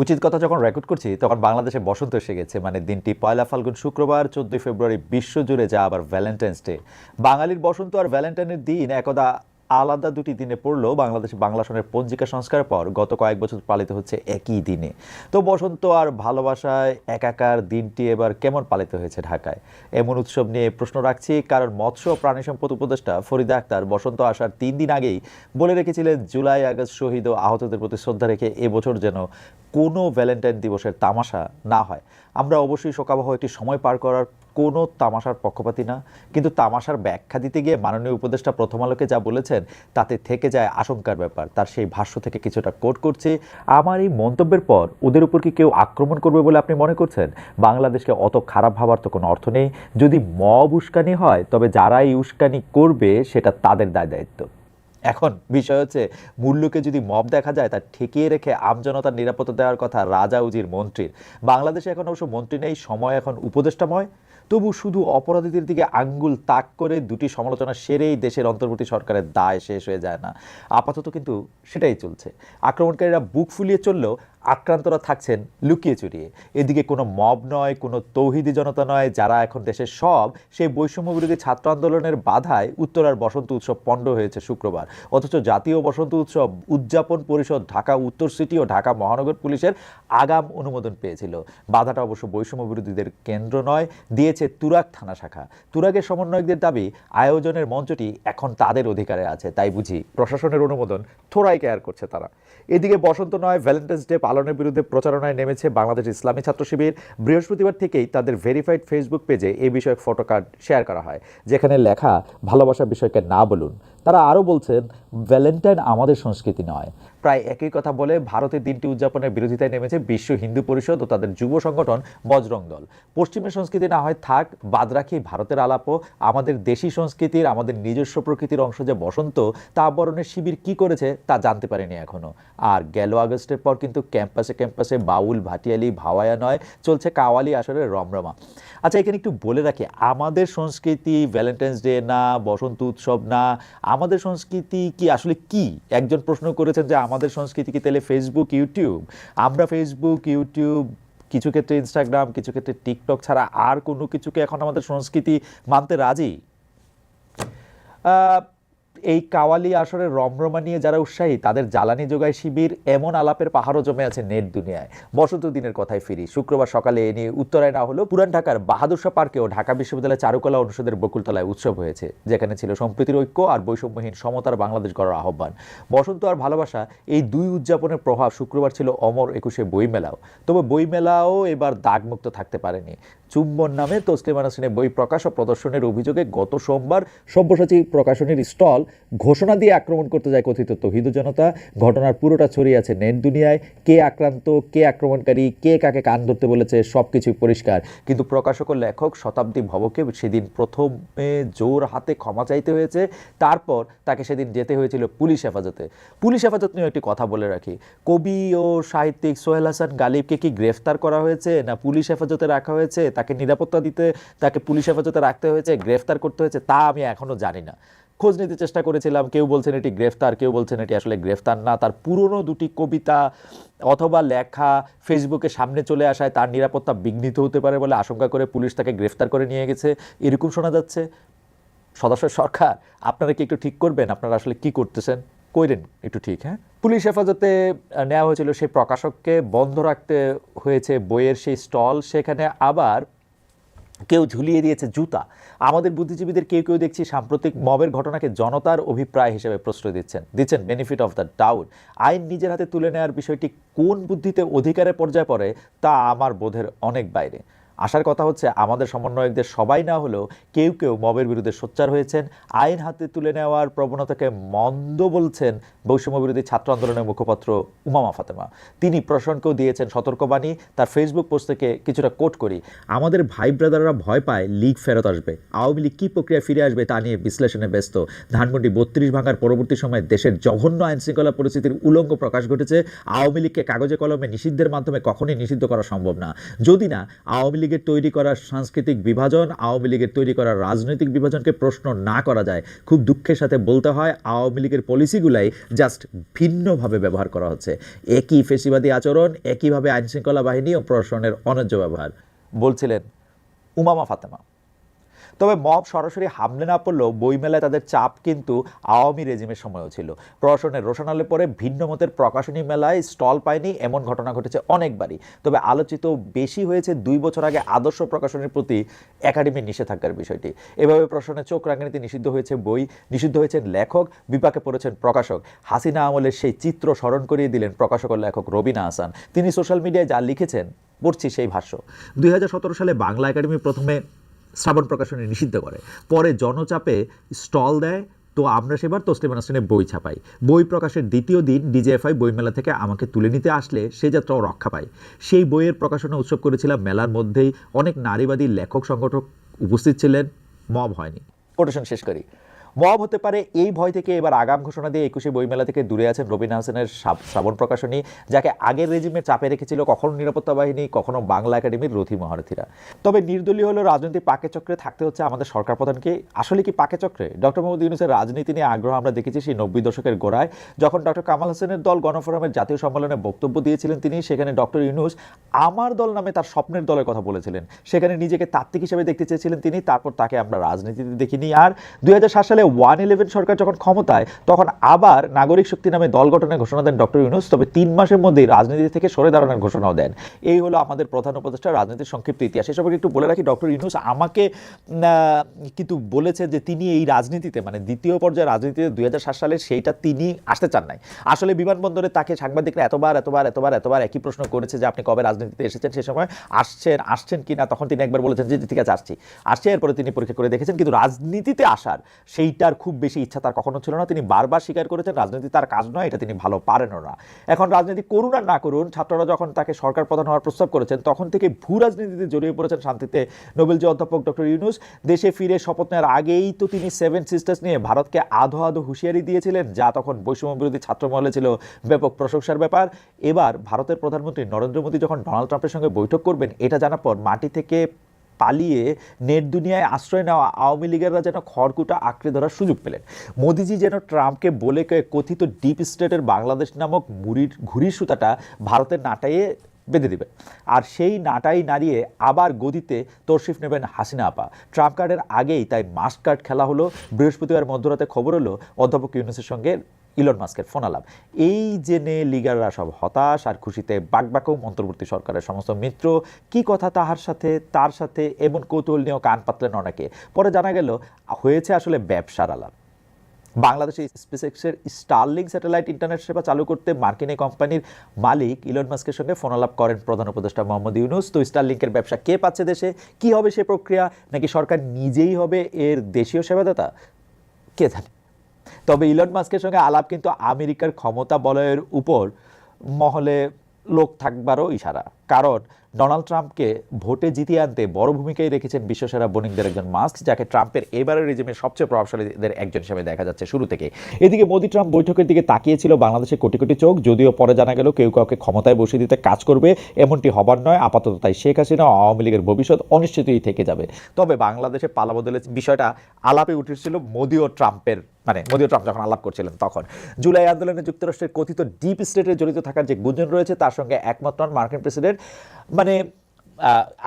উচিত কথা যখন রেকর্ড করছি, তখন বাংলাদেশে বসন্ত এসে গেছে। মানে দিনটি পয়লা ফাল্গুন শুক্রবার, চোদ্দই ফেব্রুয়ারি বিশ্বজুড়ে যা আবার ভ্যালেন্টাইন্স ডে বাঙালির বসন্ত আর ভ্যালেন্টাইনের দিন একদা আলাদা দুটি দিনে পড়লেও বাংলাদেশ বাংলা সনের পঞ্জিকা সংস্কার পর গত কয়েক বছর পালিত হচ্ছে একই দিনে। তো বসন্ত আর ভালোবাসায় একাকার দিনটি এবার কেমন পালিত হয়েছে ঢাকায়? এমন উৎসব নিয়ে প্রশ্ন রাখছি, কারণ মৎস্য প্রাণী সম্পদ উপদেষ্টা ফরিদা আক্তার বসন্ত আসার তিন দিন আগেই বলে রেখেছিলেন, জুলাই, আগস্ট শহীদ ও আহতদের প্রতি শ্রদ্ধা রেখে এবছর যেন কোনো ভ্যালেন্টাইন দিবসের তামাশা না হয়। আমরা অবশ্যই শোকাবহ একটি সময় পার করার কোনো তামাশার পক্ষপাতী না। কিন্তু তামাশার ব্যাখ্যা দিতে গিয়ে মাননীয় উপদেষ্টা প্রথম আলোকে যা বলেছেন, তাতে থেকে যায় আশঙ্কার ব্যাপার। তার সেই ভাষ্য থেকে কিছুটা কোট করছে। আমার এই মন্তব্যের পর ওদের উপর কি কেউ আক্রমণ করবে বলে আপনি মনে করছেন? বাংলাদেশকে অত খারাপ ভাবার তো কোনো অর্থ নেই। যদি মব উস্কানি হয়, তবে যারা এই উস্কানি করবে, সেটা তাদের দায় দায়িত্ব। এখন বিষয় হচ্ছে, মূল্যকে যদি মব দেখা যায়, তা ঠেকিয়ে রেখে আমজনতার নিরাপত্তা দেওয়ার কথা রাজা উজির মন্ত্রীর। বাংলাদেশে এখন অবশ্য মন্ত্রী নেই, সময় এখন উপদেষ্টাময়। তবু শুধু অপরাধীদের দিকে আঙ্গুল তাক করে দুটি সমালোচনা সেরেই দেশের অন্তর্বর্তী সরকারের দায় শেষ হয়ে যায় না। আপাতত কিন্তু সেটাই চলছে। আক্রমণকারীরা বুক ফুলিয়ে চললেও আক্রান্তরা থাকছেন লুকিয়ে চুরিয়ে। এদিকে কোনো মব নয়, কোনো তৌহিদি জনতা নয়, যারা এখন দেশের সব সেই বৈষম্য বিরোধী ছাত্র আন্দোলনের বাধায় উত্তরার বসন্ত উৎসব পণ্ড হয়েছে শুক্রবার। অথচ জাতীয় বসন্ত উৎসব উদযাপন পরিষদ ঢাকা, উত্তর সিটি ও ঢাকা মহানগর পুলিশের আগাম অনুমোদন পেয়েছিল। বাধাটা অবশ্য বৈষম্য বিরোধীদের কেন্দ্র নয়, দিয়েছে তুরাগ থানা শাখা। তুরাগের সমন্বয়কদের দাবি, আয়োজনের মঞ্চটি এখন তাদের অধিকারে আছে। তাই বুঝি প্রশাসনের অনুমোদন থোড়াই কেয়ার করছে তারা। এদিকে বসন্ত নয়, ভ্যালেন্টাইন্স ডে পালনের বিরুদ্ধে প্রচারণায় নেমেছে বাংলাদেশ ইসলামী ছাত্র শিবির। বৃহস্পতিবার থেকেই তাদের ভেরিফাইড ফেসবুক পেজে এই ফটো কার্ড শেয়ার করা হয়, যেখানে লেখা, ভালোবাসার বিষয়কে না বলুন। তারা আরও বলছেন ভ্যালেন্টাইন আমাদের সংস্কৃতি নয়। প্রায় একই কথা বলে ভারতের দিনটি উদযাপনের বিরোধিতায় নেমেছে বিশ্ব হিন্দু পরিষদ ও তাদের যুব সংগঠন বজরং দল। পশ্চিমের সংস্কৃতি না হয় থাক, বাদ রাখি ভারতের আলাপও আমাদের দেশি সংস্কৃতির, আমাদের নিজস্ব প্রকৃতির অংশ যে বসন্ত, তা আবরণের শিবির কি করেছে তা জানতে পারেনি এখনও। আর গেল আগস্টের পর কিন্তু ক্যাম্পাসে ক্যাম্পাসে বাউল, ভাটিয়ালি, ভাওয়ায়া নয়, চলছে কাওয়ালি আসরের রমরমা। আচ্ছা এখানে একটু বলে রাখি, আমাদের সংস্কৃতি ভ্যালেন্টাইন্স ডে না, বসন্ত উৎসব না, আমাদের সংস্কৃতি কি আসলে কি? একজন প্রশ্ন করেছেন যে আমাদের সংস্কৃতি কি তাহলে ফেসবুক ইউটিউব আমরা ফেসবুক ইউটিউব কিছু ক্ষেত্রে ইনস্টাগ্রাম কিছু ক্ষেত্রে টিকটক ছাড়া আর কোনো কিছুকে এখন আমাদের সংস্কৃতি মানতে রাজি? এই কাওয়ালি আসরের রমরমা নিয়ে যারা উৎসাহী, তাদের জ্বালানি যোগায় শিবির, এমন আলাপের পাহাড়ও জমে আছে নেট দুনিয়ায়। বসন্ত দিনের কথায় ফিরি। শুক্রবার সকালে এ নিয়ে উত্তরায় না হলো পুরান ঢাকার বাহাদুর শাহ পার্কেও ঢাকা বিশ্ববিদ্যালয়ের চারুকলা অনুষদের বকুলতলায় উৎসব হয়েছে, যেখানে ছিল সম্প্রীতির ঐক্য আর বৈষম্যহীন সমতার বাংলাদেশ গড়ার আহ্বান। বসন্ত আর ভালোবাসা, এই দুই উদযাপনের প্রভাব শুক্রবার ছিল অমর একুশে বইমেলাও। তবে বইমেলাও এবার দাগমুক্ত থাকতে পারেনি। চুম্বন নামে তসলিমা নাসরিনের বই প্রকাশ ও প্রদর্শনের অভিযোগে গত সোমবার সব্যসাচী প্রকাশনীর স্টল ঘোষণা দিয়ে আক্রমণ করতে যায় কথিত তহিদ জনতা। ঘটনার পুরোটা ছড়িয়ে আছে নেট দুনিয়ায়। কে আক্রান্ত, কে আক্রমণকারী, কে কাকে কান ধরতে বলেছে সব কিছুই পরিষ্কার। কিন্তু প্রকাশক লেখক শতাব্দী ভবকে সেদিন প্রথমে জোর হাতে ক্ষমা চাইতে হয়েছে। তারপর তাকে সেদিন যেতে হয়েছিল পুলিশ হেফাজতে। পুলিশ হেফাজত নিয়ে একটি কথা বলে রাখি। কবি ও সাহিত্যিক সোহেল হাসান গালিবকে কি গ্রেফতার করা হয়েছে না পুলিশ হেফাজতে রাখা হয়েছে? তাকে নিরাপত্তা দিতে, তাকে পুলিশ হেফাজতে রাখতে হয়েছে, গ্রেফতার করতে হয়েছে তা আমি এখনও জানি না। খোঁজ নিতে চেষ্টা করেছিলাম। কেউ বলছেন এটি গ্রেফতার, কেউ বলছেন এটি আসলে গ্রেফতার না। তার পুরনো দুটি কবিতা অথবা লেখা ফেসবুকে সামনে চলে আসায় তার নিরাপত্তা বিঘ্নিত হতে পারে বলে আশঙ্কা করে পুলিশ তাকে গ্রেফতার করে নিয়ে গেছে। এরকম শোনা যাচ্ছে। সদস্য সরকার, আপনারা কি একটু ঠিক করবেন? আপনারা আসলে কি করতেছেন? কইরেন একটু ঠিক হ্যাঁ? পুলিশ হেফাজতে নেওয়া হয়েছিল সেই প্রকাশককে বন্ধ রাখতে হয়েছে বইয়ের সেই স্টল। সেখানে আবার কেউ ঝুলিয়ে দিয়েছে জুতা। আমাদের বুদ্ধিজীবীদের কেউ কেউ দেখছি সাম্প্রতিক মবের ঘটনাকে জনতার অভিপ্রায় হিসেবে প্রশ্রয় দিচ্ছেন দিচ্ছেন বেনিফিট অফ দ্য ডাউট আইন নিজের হাতে তুলে নেওয়ার বিষয়টি কোন বুদ্ধিতে অধিকারের পর্যায়ে পড়ে তা আমার বোধের অনেক বাইরে। আসার কথা হচ্ছে, আমাদের সমন্বয়কদের সবাই না হলেও কেউ কেউ মবের বিরুদ্ধে সোচ্চার হয়েছেন। আইন হাতে তুলে নেওয়ার প্রবণতাকে মন্দ বলছেন বৈষম্য বিরোধী ছাত্র আন্দোলনের মুখপাত্র উমামা ফাতেমা। তিনি প্রশাসনকেও দিয়েছেন সতর্কবাণী, তার ফেসবুক পোস্ট থেকে কিছুটা কোট করি। আমাদের ভাই ব্রাদাররা ভয় পায় লীগ ফেরত আসবে। আওয়ামী লীগ কী প্রক্রিয়া ফিরে আসবে তা নিয়ে বিশ্লেষণে ব্যস্ত। ধানমন্ডি বত্রিশ ভাঙার পরবর্তী সময়ে দেশের জঘন্য আইন শৃঙ্খলা পরিস্থিতির উলঙ্গ প্রকাশ ঘটেছে। আওয়ামী লীগকে কাগজে কলমে নিষিদ্ধের মাধ্যমে কখনোই নিষিদ্ধ করা সম্ভব না। যদি না, আওয়ামী লীগ লীগের তৈরি করা সাংস্কৃতিক বিভাজন, আওয়ামী লীগের তৈরি করা রাজনৈতিক বিভাজনকে প্রশ্ন না করা যায়। খুব দুঃখের সাথে বলতে হয়, আওয়ামী লীগের পলিসিগুলাই জাস্ট ভিন্নভাবে ব্যবহার করা হচ্ছে। একই ফেসিবাদী আচরণ, একইভাবে আইনশৃঙ্খলা বাহিনী ও প্রশাসনের অন্যায্য ব্যবহার। বলছিলেন উমামা ফাতেমা। তবে মব সরাসরি হামলে না পড়লেও বইমেলায় তাদের চাপ কিন্তু আওয়ামী রেজিমের সময়ও ছিল। প্রশাসনের রোশনালে পরে ভিন্ন মতের প্রকাশনী মেলায় স্টল পায়নি, এমন ঘটনা ঘটেছে অনেকবারই। তবে আলোচিত বেশি হয়েছে দুই বছর আগে আদর্শ প্রকাশনের প্রতি একাডেমির নিষেধাজ্ঞার বিষয়টি। এভাবে প্রশাসনের চোখ রাঙানিতে নিষিদ্ধ হয়েছে বই, নিষিদ্ধ হয়েছেন লেখক, বিপাকে পড়েছেন প্রকাশক। হাসিনা আমলের সেই চিত্র স্মরণ করিয়ে দিলেন প্রকাশক লেখক রবিনা হাসান। তিনি সোশ্যাল মিডিয়ায় যা লিখেছেন, পড়ছি সেই ভাষ্য। দুই হাজার সতেরো সালে বাংলা একাডেমি প্রথমে শ্রাবণ প্রকাশনী নিষিদ্ধ করে। পরে জনচাপে স্টল দেয়, তো আমরা সেবার তসলিম নাসরিনের বই ছাপাই। বই প্রকাশের দ্বিতীয় দিন ডিজেএফআই বইমেলা থেকে আমাকে তুলে নিতে আসলে সে যাত্রাও রক্ষা পায়। সেই বইয়ের প্রকাশনা উৎসব করেছিলাম মেলার মধ্যেই। অনেক নারীবাদী লেখক সংগঠক উপস্থিত ছিলেন, মব হয়নি। কোটেশন শেষ করি। মব হতে পারে, এই ভয় থেকে এবার আগাম ঘোষণা দিয়ে একুশে বইমেলা থেকে দূরে আছেন রবিন হাসানের শ্রাবণ প্রকাশনী, যাকে আগের রেজিমের চাপে রেখেছিল কখনো নিরাপত্তা বাহিনী, কখনো বাংলা একাডেমির রথী মহারথীরা। তবে নির্দলীয় হলেও রাজনৈতিক পাকে চক্রে থাকতে হচ্ছে আমাদের সরকার প্রধানকে। আসলে কি পাকে চক্রে? ডক্টর মোহাম্মদ ইউনুসের রাজনীতি নিয়ে আগ্রহ আমরা দেখেছি সেই নব্বই দশকের গোড়ায়। যখন ডক্টর কামাল হোসেনের দল গণফোরামের জাতীয় সম্মেলনে বক্তব্য দিয়েছিলেন তিনি, সেখানে ডক্টর ইউনুস আমার দল নামে তার স্বপ্নের দলের কথা বলেছিলেন। সেখানে নিজেকে তাত্ত্বিক হিসেবে দেখতে চেয়েছিলেন তিনি, তারপর তাকে আমরা রাজনীতিতে দেখিনি। আর দুই হাজার সাত সালে ওয়ান ইলেভেন সরকার যখন ক্ষমতায়, তখন আবার নাগরিক শক্তি নামে দল গঠনের ঘোষণা দেন ডক্টর ইউনুস, তবে তিন মাসের মধ্যেই রাজনীতি থেকে সরে দাঁড়ানোর ঘোষণাও দেন। এই হলো আমাদের প্রধান উপদেষ্টা রাজনীতির সংক্ষিপ্ত ইতিহাস। এসব একটু বলে রাখি, ডক্টর ইউনুস আমাকে কিন্তু বলেছে যে তিনি এই রাজনীতিতে মানে দ্বিতীয় পর্যায়ে রাজনীতিতে দুই হাজার সাত সালে সেইটা তিনি আসতে চান নাই। আসলে বিমানবন্দরে তাকে সাংবাদিকরা এতবার এতবার এতবার এতবার একই প্রশ্ন করেছে যে আপনি কবে রাজনীতিতে এসেছেন সে সময়। আসছেন আসছেন কি না তখন তিনি একবার বলেছেন যে ঠিক আছে, আসছি। আসছে, এরপরে তিনি পরীক্ষা করে দেখেছেন, কিন্তু রাজনীতিতে আসার সেইটার খুব বেশি ইচ্ছা তার কখনো ছিল না। তিনি বারবার স্বীকার করেছেন, রাজনীতি তার কাজ নয়, এটা তিনি ভালো পারেনও না। এখন রাজনীতি করুন আর না করুন, ছাত্ররা যখন তাকে সরকার প্রধান হওয়ার প্রস্তাব করেছেন, তখন থেকে ভূ রাজনীতিতে জড়িয়ে পড়েছেন শান্তিতে নোবেলজি অধ্যাপক ডক্টর ইউনুস। দেশে ফিরে শপথ নেওয়ার আগেই তো তিনি সেভেন সিস্টার্স নিয়ে ভারতকে আধো আধো হুঁশিয়ারি দিয়েছিলেন, যা তখন বৈষম্য বিরোধী ছাত্র মহলে ছিল ব্যাপক প্রশংসার ব্যাপার। এবার ভারতের প্রধানমন্ত্রী নরেন্দ্র মোদী যখন ডোনাল্ড ট্রাম্পের সঙ্গে বৈঠক করবেন, এটা জানার পর মাটি থেকে পালিয়ে নেট দুনিয়ায় আশ্রয় নেওয়া আওয়ামী লীগেররা যেন খড়কুটা আঁকড়ে ধরার সুযোগ পেলেন। মোদিজি যেন ট্রাম্পকে বলে কথিত ডিপ স্টেটের বাংলাদেশ নামক মুড়ির ঘুড়ির সুতাটা ভারতের নাটাইয়ে বেঁধে দিবেন। আর সেই নাটাই নাড়িয়ে আবার গদিতে তরশিফ নেবেন হাসিনা আপা। ট্রাম্প কার্ডের আগেই তাই মাস্ক কার্ড খেলা হলো। বৃহস্পতিবার মধ্যরাতে খবর হলো অধ্যাপক ইউনুসের সঙ্গে ইলন মাস্কের ফোন আলাপ এই জেনে লিগাররা সব হতাশ আর খুশিতে বাকবাকও অন্তর্বর্তী সরকারের সমস্ত মিত্র। কি কথা তাহার সাথে, তার সাথে, এমন কৌতূহল নিয়েও কান পাতলেন অনেকে। পরে জানা গেল, হয়েছে আসলে ব্যবসার আলাপ। বাংলাদেশে স্পেসএক্সের স্টারলিং স্যাটেলাইট ইন্টারনেট সেবা চালু করতে মার্কিন কোম্পানির মালিক ইলন মাস্কের সঙ্গে ফোন আলাপ করেন প্রধান উপদেষ্টা মোহাম্মদ ইউনুস। তো স্টারলিংকের ব্যবসা কে পাচ্ছে দেশে? কি হবে সে প্রক্রিয়া? নাকি সরকার নিজেই হবে এর দেশীয় সেবাদাতা? কে জানে। তবে ইলন মাস্কের সঙ্গে আলাপ কিন্তু আমেরিকার ক্ষমতা বলয়ের উপর মহলে লোক থাকবারও ইশারা। কারণ ডোনাল্ড ট্রাম্পকে ভোটে জিতিয়ে আনতে বড় ভূমিকাই রেখেছেন বিশ্বসেরা বণিকদের একজন মাস্ক, যাকে ট্রাম্পের এবারের রেজিমের সবচেয়ে প্রভাবশালীদের একজন হিসেবে দেখা যাচ্ছে শুরু থেকে। এদিকে মোদি ট্রাম্প বৈঠকের দিকে তাকিয়েছিল বাংলাদেশে কোটি কোটি চোখ, যদিও পরে জানা গেল কেউ কাউকে ক্ষমতায় বসিয়ে দিতে কাজ করবে, এমনটি হবার নয়। আপাতত তাই শেখ হাসিনা আওয়ামী লীগের ভবিষ্যৎ অনিশ্চিতই থেকে যাবে। তবে বাংলাদেশে পালা বদলের বিষয়টা আলাপে উঠেছিল মোদি ও ট্রাম্পের মানে মোদি ট্রাম্প যখন আলাপ করছিলেন তখন। জুলাই আন্দোলনে যুক্তরাষ্ট্রের কথিত ডিপ স্টেটে জড়িত থাকার যে গুঞ্জন রয়েছে, তার সঙ্গে একমাত্র মার্কিন প্রেসিডেন্ট। মানে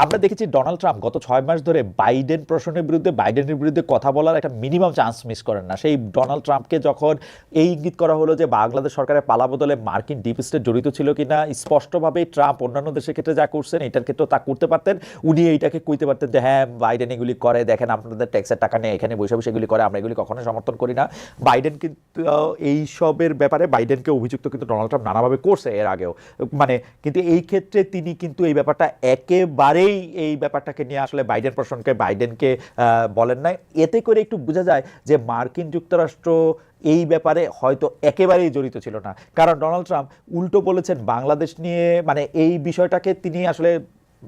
আমরা দেখেছি ডোনাল্ড ট্রাম্প গত ছয় মাস ধরে বাইডেন প্রশ্নের বিরুদ্ধে, বাইডেনের বিরুদ্ধে কথা বলার একটা মিনিমাম চান্স মিস করেন না। সেই ডোনাল্ড ট্রাম্পকে যখন এই ইঙ্গিত করা হলো যে বাংলাদেশ সরকারের পালা বদলে মার্কিন ডিপ স্টেট জড়িত ছিল কিনা, স্পষ্টভাবেই ট্রাম্প অন্যান্য দেশের ক্ষেত্রে যা করছেন, এটার ক্ষেত্রেও তা করতে পারতেন। উনি এইটাকে কইতে পারতেন যে হ্যাঁ বাইডেন এগুলি করে, দেখেন আপনাদের ট্যাক্সের টাকা নেই এখানে বসে বসে এগুলি করে, আমরা এগুলি কখনো সমর্থন করি না। বাইডেন কিন্তু এইসবের ব্যাপারে বাইডেনকে অভিযুক্ত কিন্তু ডোনাল্ড ট্রাম্প নানাভাবে করছে এর আগেও। মানে কিন্তু এই ক্ষেত্রে তিনি কিন্তু এই ব্যাপারটা একেবারেই এই ব্যাপারটাকে নিয়ে আসলে বাইডেন প্রশাসনকে, বাইডেনকে বলেন নাই। এতে করে একটু বোঝা যায় যে মার্কিন যুক্তরাষ্ট্র এই ব্যাপারে হয়তো একেবারেই জড়িত ছিল না। কারণ ডোনাল্ড ট্রাম্প উল্টো বলেছেন, বাংলাদেশ নিয়ে মানে এই বিষয়টাকে তিনি আসলে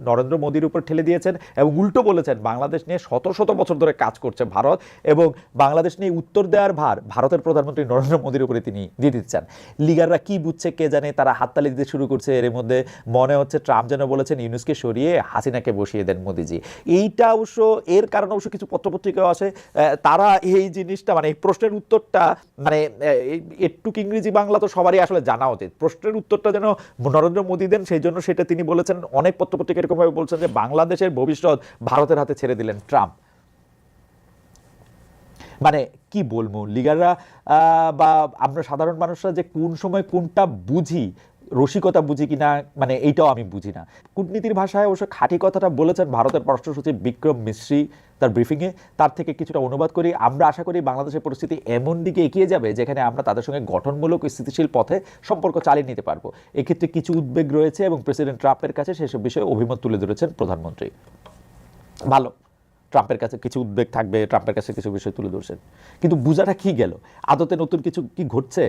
নরেন্দ্র মোদীর উপর ঠেলে দিয়েছেন এবং উল্টো বলেছেন, বাংলাদেশ নিয়ে শত শত বছর ধরে কাজ করছে ভারত এবং বাংলাদেশ নিয়ে উত্তর দেওয়ার ভার ভারতের প্রধানমন্ত্রী নরেন্দ্র মোদীর উপরে তিনি দিয়ে দিতে চান লিগাররা কি বুঝছে কে জানে, তারা হাততালি দিতে শুরু করছে। এর মধ্যে মনে হচ্ছে ট্রাম্প যেন বলেছেন, ইউনুসকে সরিয়ে হাসিনাকে বসিয়ে দেন মোদিজি। এইটা অবশ্য, এর কারণে অবশ্য কিছু পত্রপত্রিকাও আছে। তারা এই জিনিসটা মানে এই প্রশ্নের উত্তরটা মানে একটুক ইংরেজি বাংলা তো সবারই আসলে জানা উচিত। প্রশ্নের উত্তরটা যেন নরেন্দ্র মোদী দেন, সেই জন্য সেটা তিনি বলেছেন। অনেক পত্রপত্রিকা এরকমভাবে বলছেন যে বাংলাদেশের ভবিষ্যৎ ভারতের হাতে ছেড়ে দিলেন ট্রাম্প। মানে কি বলব, লিগাররা বা আমরা সাধারণ মানুষরা যে কোন সময় কোনটা বুঝি রসিকতা বুঝি কিনা মানে এইটাও আমি বুঝি না। কূটনীতির ভাষায় অবশ্য খাঁটি কথাটা বলেছেন ভারতের পররাষ্ট্র সচিব বিক্রম মিশ্রি তার ব্রিফিংয়ে। তার থেকে কিছুটা অনুবাদ করি। আমরা আশা করি বাংলাদেশের পরিস্থিতি এমন দিকে এগিয়ে যাবে যেখানে আমরা তাদের সঙ্গে গঠনমূলক স্থিতিশীল পথে সম্পর্ক চালিয়ে নিতে পারব। এক্ষেত্রে কিছু উদ্বেগ রয়েছে এবং প্রেসিডেন্ট ট্রাম্পের কাছে সেসব বিষয়ে অভিমত তুলে ধরেছেন প্রধানমন্ত্রী। ভালো। ট্রাম্পের কাছে কিছু উদ্বেগ থাকবে, ট্রাম্পের কাছে কিছু বিষয় তুলে ধরছেন। কিন্তু বুঝাটা কি গেল? আদতে নতুন কিছু কি ঘটছে?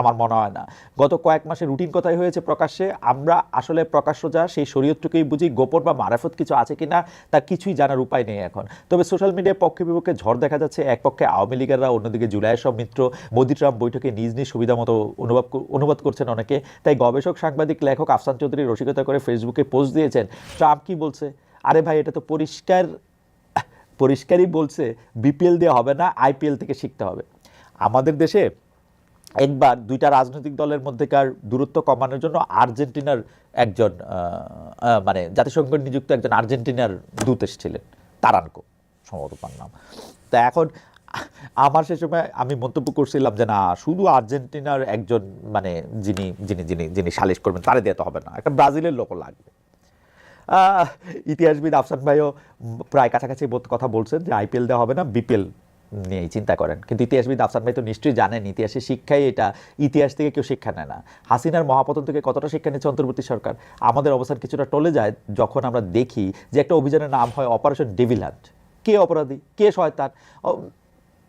আমার মনে হয় না। গত কয়েক মাসে রুটিন কথাই হয়েছে প্রকাশ্যে? আমরা আসলে প্রকাশ্য যা, সেই শরীয়তটুকুই বুঝি, গোপন বা মারাফত কিছু আছে কিনা তার কিছুই জানার উপায় নেই এখন। তবে সোশ্যাল মিডিয়ায় পক্ষে বিপক্ষে ঝড় দেখা যাচ্ছে, এক পক্ষে আওয়ামী লীগেররা, অন্যদিকে জুলাইয়ের সব মিত্র মোদি ট্রাম্প বৈঠকে নিজ নিজ সুবিধা মতো অনুভব অনুবাদ করছেন অনেকে। তাই গবেষক, সাংবাদিক, লেখক আফসান চৌধুরী রসিকতা করে ফেসবুকে পোস্ট দিয়েছেন। ট্রাম্প কি বলছে? আরে ভাই, এটা তো পরিষ্কার পরিষ্কারই বলছে, বিপিএল দিয়ে হবে না, আইপিএল থেকে শিখতে হবে। আমাদের দেশে একবার দুইটা রাজনৈতিক দলের মধ্যেকার দূরত্ব কমানোর জন্য আর্জেন্টিনার একজন মানে জাতিসংঘ নিযুক্ত একজন আর্জেন্টিনার দূত এসেছিলেন, তারানকো সম্ভবত তার নাম। তা এখন আমার সে সময় আমি মন্তব্য করছিলাম যে না, শুধু আর্জেন্টিনার একজন মানে যিনি যিনি যিনি যিনি সালিশ করবেন, তারে দেওয়া তো হবে না। একটা ব্রাজিলের লোকও লাগবে। ইতিহাসবিদ আফসান ভাইও প্রায় কাছাকাছি কথা বলছেন যে আইপিএল দেওয়া হবে না, বিপিএল নিয়েই চিন্তা করেন। কিন্তু ইতিহাসবিদ আফসান ভাই তো নিশ্চয়ই জানেন, ইতিহাসের শিক্ষাই এটা। ইতিহাস থেকে কেউ শিক্ষা নেয় না। হাসিনার মহাপতন থেকে কতটা শিক্ষা নিচ্ছে অন্তর্বর্তী সরকার? আমাদের অবস্থান কিছুটা টলে যায় যখন আমরা দেখি যে একটা অভিযানের নাম হয় অপারেশন ডেভিল কে অপরাধী? কে শয়তান?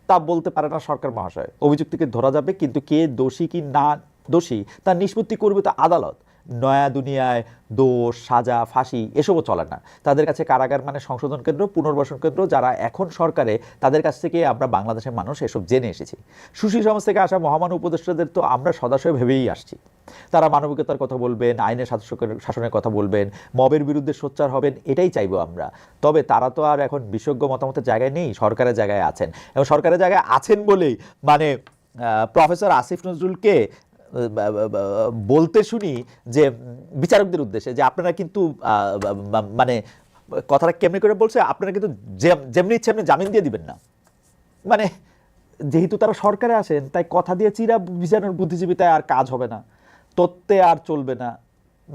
তা বলতে পারে না সরকার মহাশয়। অভিযুক্তকে ধরা যাবে, কিন্তু কে দোষী কি না দোষী তার নিষ্পত্তি করবে তো আদালত। নয়া দুনিয়ায় দোষ, সাজা, ফাঁসি এসবও চলে না। তাদের কাছে কারাগার মানে সংশোধন কেন্দ্র, পুনর্বাসন কেন্দ্র, যারা এখন সরকারে, তাদের কাছ থেকে আমরা বাংলাদেশের মানুষ এসব জেনে এসেছি। সুশীল সমাজ থেকে আসা মহামানব উপদেষ্টাদের তো আমরা সদাশয় ভেবেই আসছি। তারা মানবিকতার কথা বলবেন, আইনের শাসকের, শাসনের কথা বলবেন, মবের বিরুদ্ধে সোচ্চার হবেন, এটাই চাইব আমরা। তবে তারা তো আর এখন বিশেষজ্ঞ মতামতের জায়গায় নেই, সরকারের জায়গায় আছেন। এবং সরকারের জায়গায় আছেন বলেই মানে প্রফেসর আসিফ নজরুলকে বলতে শুনি যে বিচারকদের উদ্দেশ্যে, যে আপনারা কিন্তু মানে কথাটা কেমনি করে বলছে, আপনারা কিন্তু যেমনি ইচ্ছে আপনি জামিন দিয়ে দিবেন না। মানে যেহেতু তারা সরকারে আসেন তাই কথা দিয়ে চিরা বিচারের বুদ্ধিজীবিতায় আর কাজ হবে না। তত্ত্বে আর চলবে না।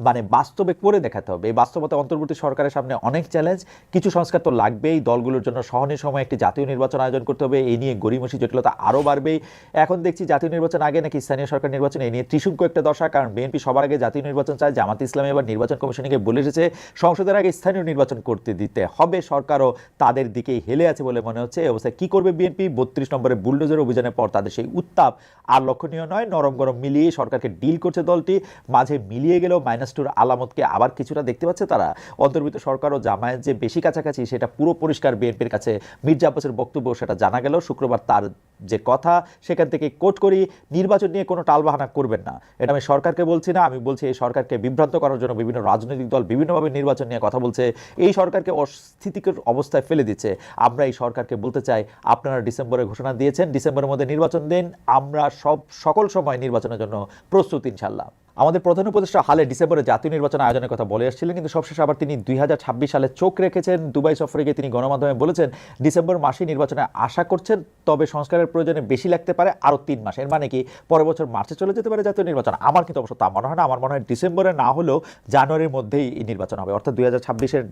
মানে বাস্তবে করে দেখাতে হবে। এই বাস্তবতা অন্তর্বর্তী সরকারের সামনে অনেক চ্যালেঞ্জ কিছু সংস্কার তো লাগবেই। দলগুলোর জন্য সহনীয় সময় একটি জাতীয় নির্বাচন আয়োজন করতে হবে। এই নিয়ে গরিমসি জটিলতা আরও বাড়বেই এখন দেখছি জাতীয় নির্বাচন আগে নাকি স্থানীয় সরকার নির্বাচন এই নিয়ে ত্রিশঙ্ক একটা দশা। কারণ বিএনপি সবার আগে জাতীয় নির্বাচন চায়। জামাত ইসলামী এবার নির্বাচন কমিশনকে বলে এসেছে, সংসদের আগে স্থানীয় নির্বাচন করতে দিতে হবে। সরকারও তাদের দিকেই হেলে আছে বলে মনে হচ্ছে। এই অবস্থায় কি করবে বিএনপি? বত্রিশ নম্বরে বুলডোজার অভিযানের পর তাদের সেই উত্তাপ। আর লক্ষণীয় নয়, নরম গরম মিলিয়ে সরকারকে ডিল করছে দলটি। মাঝে মিলিয়ে গেলেও মাইনাস টুর আলামতকে আবার কিছুটা দেখতে পাচ্ছে তারা। অন্তর্বিত সরকার ও জামায়াত যে বেশি কাছাকাছি, সেটা পুরো পরিষ্কার বিএনপির কাছে মির্জা আব্বাসের বক্তব্য সেটা জানা গেল। শুক্রবার তার যে কথা, সেখান থেকে কোট করি নির্বাচন নিয়ে কোনো টালবাহানা করবেন না। এটা আমি সরকারকে বলছি না, আমি বলছি এই সরকারকে বিভ্রান্ত করার জন্য বিভিন্ন রাজনৈতিক দল বিভিন্নভাবে নির্বাচন নিয়ে কথা বলছে। এই সরকারকে অস্থিতিকর অবস্থায় ফেলে দিচ্ছে। আমরা এই সরকারকে বলতে চাই, আপনারা ডিসেম্বরে ঘোষণা দিয়েছেন, ডিসেম্বরের মধ্যে নির্বাচন দিন। আমরা সব, সকল সময় নির্বাচনের জন্য প্রস্তুত ইনশাল্লাহ আমাদের প্রধান উপদেষ্টা হালে ডিসেম্বরে জাতীয় নির্বাচন আয়োজনের কথা বলে আসছিলেন কিন্তু সবশেষে আবার তিনি দুই হাজার ছাব্বিশ সালে চোখ রেখেছেন। দুবাই সফরে গিয়ে তিনি গণমাধ্যমে বলেছেন, ডিসেম্বর মাসেই নির্বাচনে আশা করছেন, তবে সংস্কারের প্রয়োজনে বেশি লাগতে পারে আরও তিন মাস। এর মানে কি, পরের বছর মার্চে চলে যেতে পারে জাতীয় নির্বাচন। আমার কিন্তু অবশ্য তা মনে হয় না। আমার মনে হয় ডিসেম্বরে না হলেও জানুয়ারির মধ্যেই এই নির্বাচন হবে। অর্থাৎ দুই হাজার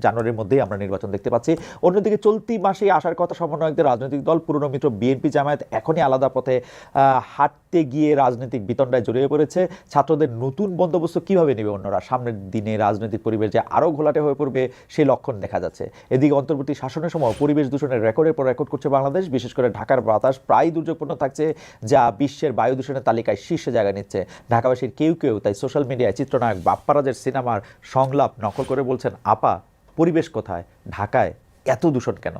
জানুয়ারির মধ্যেই আমরা নির্বাচন দেখতে পাচ্ছি। অন্যদিকে চলতি মাসেই আসার কথা সমন্বয়কদের রাজনৈতিক দল, পুরনো মিত্র বিএনপি জামায়াত এখনই আলাদা পথে হাঁটতে গিয়ে রাজনৈতিক বিতণ্ডায় জড়িয়ে পড়েছে। ছাত্রদের নতুন বন্দোবস্ত কীভাবে নেবে অন্যরা? সামনের দিনে রাজনৈতিক পরিবেশ যে আরও ঘোলাটে হয়ে পড়বে সেই লক্ষণ দেখা যাচ্ছে। এদিকে অন্তর্বর্তী শাসনের সময় পরিবেশ দূষণের রেকর্ডের পর রেকর্ড করছে বাংলাদেশ। বিশেষ করে ঢাকার বাতাস প্রায় দুর্যোগপূর্ণ থাকছে, যা বিশ্বের বায়ু দূষণের তালিকায় শীর্ষে জায়গা নিচ্ছে। ঢাকাবাসীর কেউ কেউ তাই সোশ্যাল মিডিয়ায় চিত্রনায়ক বাপ্পারাজের সিনেমার সংলাপ নকল করে বলছেন, আপা, পরিবেশ কোথায়? ঢাকায়? এত দূষণ কেন?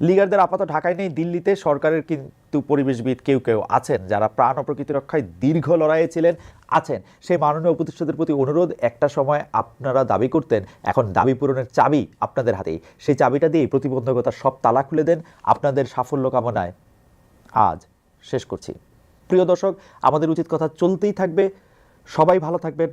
লিগারদের আপাতত ঢাকায় নেই, দিল্লিতে সরকারের কিন্তু পরিবেশবিদ কেউ কেউ আছেন যারা প্রাণ প্রকৃতি রক্ষায় দীর্ঘ লড়াইয়ে ছিলেন, আছেন। সেই মাননীয় উপদেষ্টাদের প্রতি অনুরোধ, একটা সময় আপনারা দাবি করতেন, এখন দাবি পূরণের চাবি আপনাদের হাতেই। সেই চাবিটা দিয়েই প্রতিবন্ধকতার সব তালা খুলে দেন আপনাদের সাফল্য কামনায়। আজ শেষ করছি। প্রিয় দর্শক, আমাদের উচিত কথা চলতেই থাকবে। সবাই ভালো থাকবেন।